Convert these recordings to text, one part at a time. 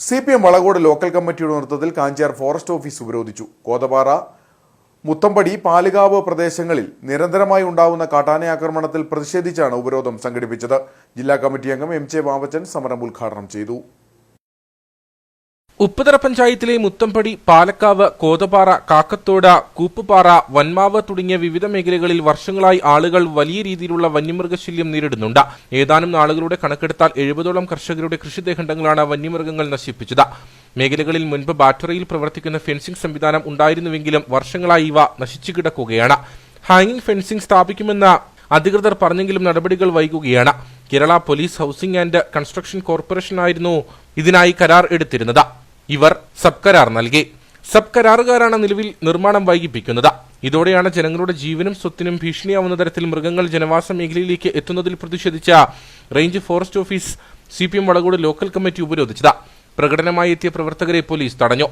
C P M Valakode local കമ്മിറ്റിയുടെ നേതൃത്വത്തിൽ Kanchiyar forest office ഉപരോധിച്ചു. കോതപാറ മുത്തമ്പടി പാലുകാവ് പ്രദേശങ്ങളിൽ നിരന്തരമായി ഉണ്ടാവുന്ന കാട്ടാന ആക്രമണത്തിൽ പ്രതിഷേധിച്ചാണ് ഉപരോധം സംഘടിപ്പിച്ചത്. ജില്ലാ കമ്മിറ്റി അംഗം എം ജെ വാവച്ചൻ സമരം ഉദ്ഘാടനം ചെയ്തു. ഉപ്പുതറ പഞ്ചായത്തിലെ മുത്തമ്പടി പാലക്കാവ് കോതപാറ കാക്കത്തോട കൂപ്പുപാറ വന്മാവ് തുടങ്ങിയ വിവിധ മേഖലകളിൽ വർഷങ്ങളായി ആളുകൾ വലിയ രീതിയിലുള്ള വന്യമൃഗശല്യം നേരിടുന്നുണ്ട്. ഏതാനും നാളുകളുടെ കണക്കെടുത്താൽ എഴുപതോളം കർഷകരുടെ കൃഷിദേഹണ്ഡങ്ങളാണ് വന്യമൃഗങ്ങൾ നശിപ്പിച്ചത്. മേഖലകളിൽ മുൻപ് ബാറ്ററിയിൽ പ്രവർത്തിക്കുന്ന ഫെൻസിംഗ് സംവിധാനം ഉണ്ടായിരുന്നുവെങ്കിലും വർഷങ്ങളായി ഇവ നശിച്ചു കിടക്കുകയാണ്. ഹാങ്ങിംഗ് ഫെൻസിംഗ് സ്ഥാപിക്കുമെന്ന അധികൃതർ പറഞ്ഞെങ്കിലും നടപടികൾ വൈകുകയാണ്. Kerala police housing and construction കോർപ്പറേഷനായിരുന്നു ഇതിനായി കരാർ എടുത്തിരുന്നത്. ഇവർ സബ് കരാർ നൽകി. സബ് കരാറുകാരാണ് നിലവിൽ നിർമ്മാണം വൈകിപ്പിക്കുന്നത്. ഇതോടെയാണ് ജനങ്ങളുടെ ജീവനും സ്വത്തിനും ഭീഷണിയാവുന്ന തരത്തിൽ മൃഗങ്ങൾ ജനവാസ മേഖലയിലേക്ക് എത്തുന്നതിൽ പ്രതിഷേധിച്ച range forest office C P M Valakode local committee ഉപരോധിച്ചത്. പ്രകടനമായി എത്തിയ പ്രവർത്തകരെ പോലീസ് തടഞ്ഞു.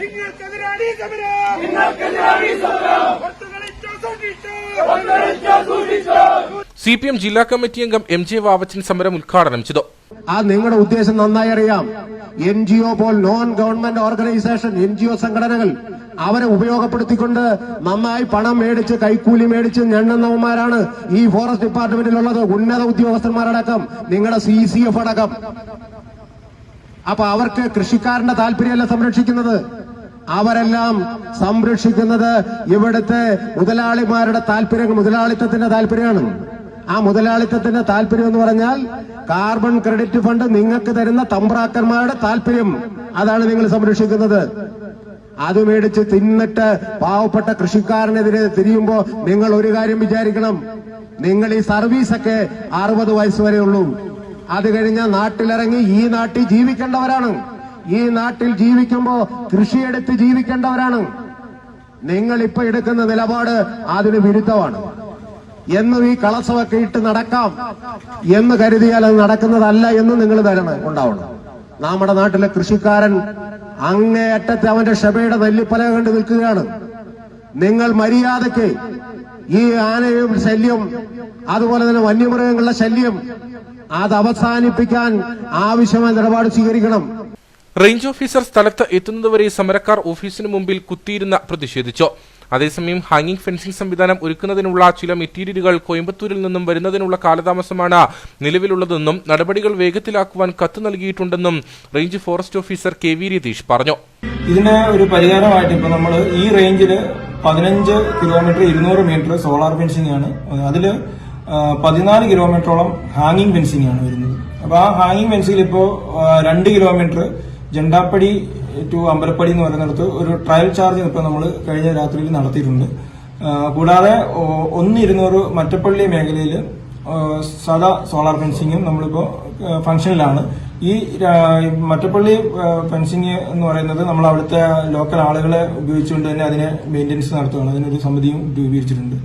നിങ്ങൾക്കെതിരാണ് ഈ സമരം നിങ്ങൾക്കെതിരാണ് ഈ സമരം സി പി എം ജില്ലാ കമ്മിറ്റി അംഗം എം ജെ വാവച്ചൻ സമരം ഉദ്ഘാടനം ചെയ്തു. ആ നിങ്ങളുടെ ഉദ്ദേശം നന്നായി അറിയാം. എൻ ജി ഒ പോൽ non government organisation N G O സംഘടനകൾ അവരെ ഉപയോഗപ്പെടുത്തിക്കൊണ്ട് നന്നായി പണം മേടിച്ച് കൈക്കൂലി മേടിച്ച് ഞെണ്ണുന്നവന്മാരാണ് ഈ ഫോറസ്റ്റ് ഡിപ്പാർട്ട്മെന്റിലുള്ളത്. ഉന്നത ഉദ്യോഗസ്ഥന്മാരടക്കം നിങ്ങളുടെ സി സി എഫ് അടക്കം. അപ്പൊ അവർക്ക് കൃഷിക്കാരന്റെ താല്പര്യമല്ല സംരക്ഷിക്കുന്നത്. അവരെല്ലാം സംരക്ഷിക്കുന്നത് ഇവിടുത്തെ മുതലാളിമാരുടെ താല്പര്യം മുതലാളിത്തത്തിന്റെ താല്പര്യമാണ്. ആ മുതലാളിത്തത്തിന്റെ താല്പര്യം എന്ന് പറഞ്ഞാൽ കാർബൺ ക്രെഡിറ്റ് ഫണ്ട് നിങ്ങൾക്ക് തരുന്ന തമ്പ്രാക്കന്മാരുടെ താല്പര്യം. അതാണ് നിങ്ങൾ സംരക്ഷിക്കുന്നത്. അത് മേടിച്ച് തിന്നിട്ട് പാവപ്പെട്ട കൃഷിക്കാരനെതിരെ തിരിയുമ്പോ നിങ്ങൾ ഒരു കാര്യം വിചാരിക്കണം. നിങ്ങൾ ഈ സർവീസൊക്കെ അറുപത് വയസ്സ് വരെ ഉള്ളൂ അത് കഴിഞ്ഞാൽ നാട്ടിലിറങ്ങി ഈ നാട്ടിൽ ജീവിക്കേണ്ടവരാണ്. ഈ നാട്ടിൽ ജീവിക്കുമ്പോ കൃഷിയെടുത്ത് ജീവിക്കേണ്ടവരാണ്. നിങ്ങൾ ഇപ്പൊ എടുക്കുന്ന നിലപാട് അതിന് വിരുദ്ധമാണ്. എന്നും ഈ കളസമൊക്കെ ഇട്ട് നടക്കാം എന്ന് കരുതിയാൽ അത് നടക്കുന്നതല്ല എന്ന് നിങ്ങൾ തരണം ഉണ്ടാവണം. നമ്മുടെ നാട്ടിലെ കൃഷിക്കാരൻ അങ്ങേയറ്റത്തെ അവന്റെ ക്ഷമയുടെ നെല്ലിപ്പല കണ്ട് നിൽക്കുകയാണ്. നിങ്ങൾ മര്യാദയ്ക്ക് ഈ ആനയും ശല്യം അതുപോലെ തന്നെ വന്യമൃഗങ്ങളുടെ ശല്യം അത് അവസാനിപ്പിക്കാൻ ആവശ്യമായ നിലപാട് സ്വീകരിക്കണം. റേഞ്ച് ഓഫീസർ സ്ഥലത്ത് എത്തുന്നതുവരെ സമരക്കാർ ഓഫീസിന് മുമ്പിൽ കുത്തിയിരുന്ന പ്രതിഷേധിച്ചു. അതേസമയം ഹാങ്ങിംഗ് ഫെൻസിംഗ് സംവിധാനം ഒരുക്കുന്നതിനുള്ള ചില മെറ്റീരിയലുകൾ കോയമ്പത്തൂരിൽ നിന്നും വരുന്നതിനുള്ള കാലതാമസമാണ് നിലവിലുള്ളതെന്നും നടപടികൾ വേഗത്തിലാക്കുവാൻ കത്ത് നൽകിയിട്ടുണ്ടെന്നും range forest officer K V Ratheesh പറഞ്ഞു. ഇതിന് ഒരു പരിഹാരമായിട്ട് ഇപ്പൊ നമ്മൾ ഈ റേഞ്ചിൽ പതിനഞ്ച് കിലോമീറ്റർ ഇരുന്നൂറ് മീറ്റർ സോളാർ ഫെൻസിംഗ് ആണ്. അതിൽ പതിനാല് കിലോമീറ്ററോളം ഹാങ്ങിങ് ഫെൻസിംഗ് ആണ് വരുന്നത്. അപ്പോൾ ആ ഹാങ്ങിങ് ഫെൻസിംഗിൽ ഇപ്പോൾ രണ്ട് കിലോമീറ്റർ ജണ്ടാപ്പടി ടു അമ്പലപ്പടി എന്ന് പറയുന്നിടത്ത് ഒരു ട്രയൽ ചാർജ് ഇപ്പോൾ നമ്മൾ കഴിഞ്ഞ രാത്രിയിൽ നടത്തിയിട്ടുണ്ട്. കൂടാതെ ഒ- ഒന്ന് ഇരുന്നൂറ് മറ്റപ്പള്ളി മേഖലയിൽ സാധാ സോളാർ ഫെൻസിങ്ങും നമ്മളിപ്പോൾ ഫംഗ്ഷനിലാണ്. ഈ മറ്റപ്പള്ളി ഫെൻസിങ് എന്ന് പറയുന്നത് നമ്മൾ അവിടുത്തെ ലോക്കൽ ആളുകളെ ഉപയോഗിച്ചുകൊണ്ട് തന്നെ അതിനെ മെയിന്റെനൻസ് നടത്തുകയാണ്. അതിനൊരു സമിതിയും രൂപീകരിച്ചിട്ടുണ്ട്.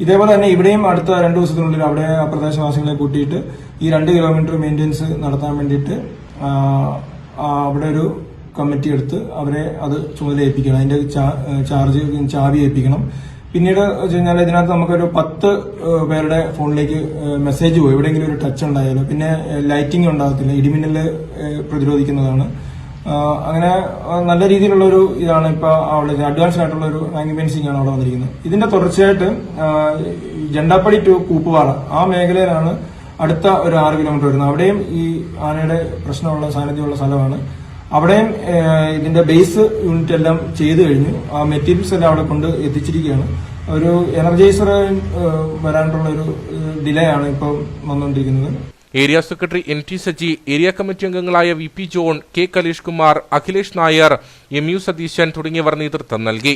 ഇതേപോലെ തന്നെ ഇവിടെയും അടുത്ത രണ്ട് ദിവസത്തിനുള്ളിൽ അവിടെ പ്രദേശവാസികളെ കൂട്ടിയിട്ട് ഈ രണ്ട് കിലോമീറ്റർ മെയിന്റെനൻസ് നടത്താൻ വേണ്ടിയിട്ട് അവിടെ ഒരു കമ്മിറ്റി എടുത്ത് അവരെ അത് ചുമതല ഏൽപ്പിക്കണം. അതിന്റെ ചാർജ് ചാവി ഏൽപ്പിക്കണം. പിന്നീട് വെച്ച് കഴിഞ്ഞാൽ ഇതിനകത്ത് നമുക്കൊരു പത്ത് പേരുടെ ഫോണിലേക്ക് മെസ്സേജ് പോയി. എവിടെയെങ്കിലും ഒരു ടച്ച് ഉണ്ടായാലോ. പിന്നെ ലൈറ്റിംഗ് ഉണ്ടാകത്തില്ല. ഇടിമിന്നൽ പ്രതിരോധിക്കുന്നതാണ്. അങ്ങനെ നല്ല രീതിയിലുള്ള ഒരു ഇതാണ് ഇപ്പൊ അവിടെ അഡ്വാൻസ് ആയിട്ടുള്ള ഒരു ഹാങ്ങിങ് ആണ് അവിടെ വന്നിരിക്കുന്നത്. ഇതിന്റെ തുടർച്ചയായിട്ട് ജണ്ടാപ്പടി ടു കൂപ്പുപാറ ആ മേഖലയിലാണ് അടുത്ത ഒരു ആറ് കിലോമീറ്റർ വരുന്നത് അവിടെയും ഈ ആനയുടെ പ്രശ്നമുള്ള സാന്നിധ്യമുള്ള സ്ഥലമാണ്. അവിടെയും ഇതിന്റെ ബേസ് യൂണിറ്റ് എല്ലാം ചെയ്തു കഴിഞ്ഞു. ആ മെറ്റീരിയൽസ് എല്ലാം അവിടെ കൊണ്ട് എത്തിച്ചിരിക്കുകയാണ്. ഒരു എനർജൈസർ വരാനുള്ള ഒരു ഡിലേ ആണ് ഇപ്പോൾ വന്നുകൊണ്ടിരിക്കുന്നത് area secretary N T Saji area committee അംഗങ്ങളായ V P John K Kaleesh Kumar Akhilesh Nair M U Satheesan തുടങ്ങിയവർ നേതൃത്വം നൽകി.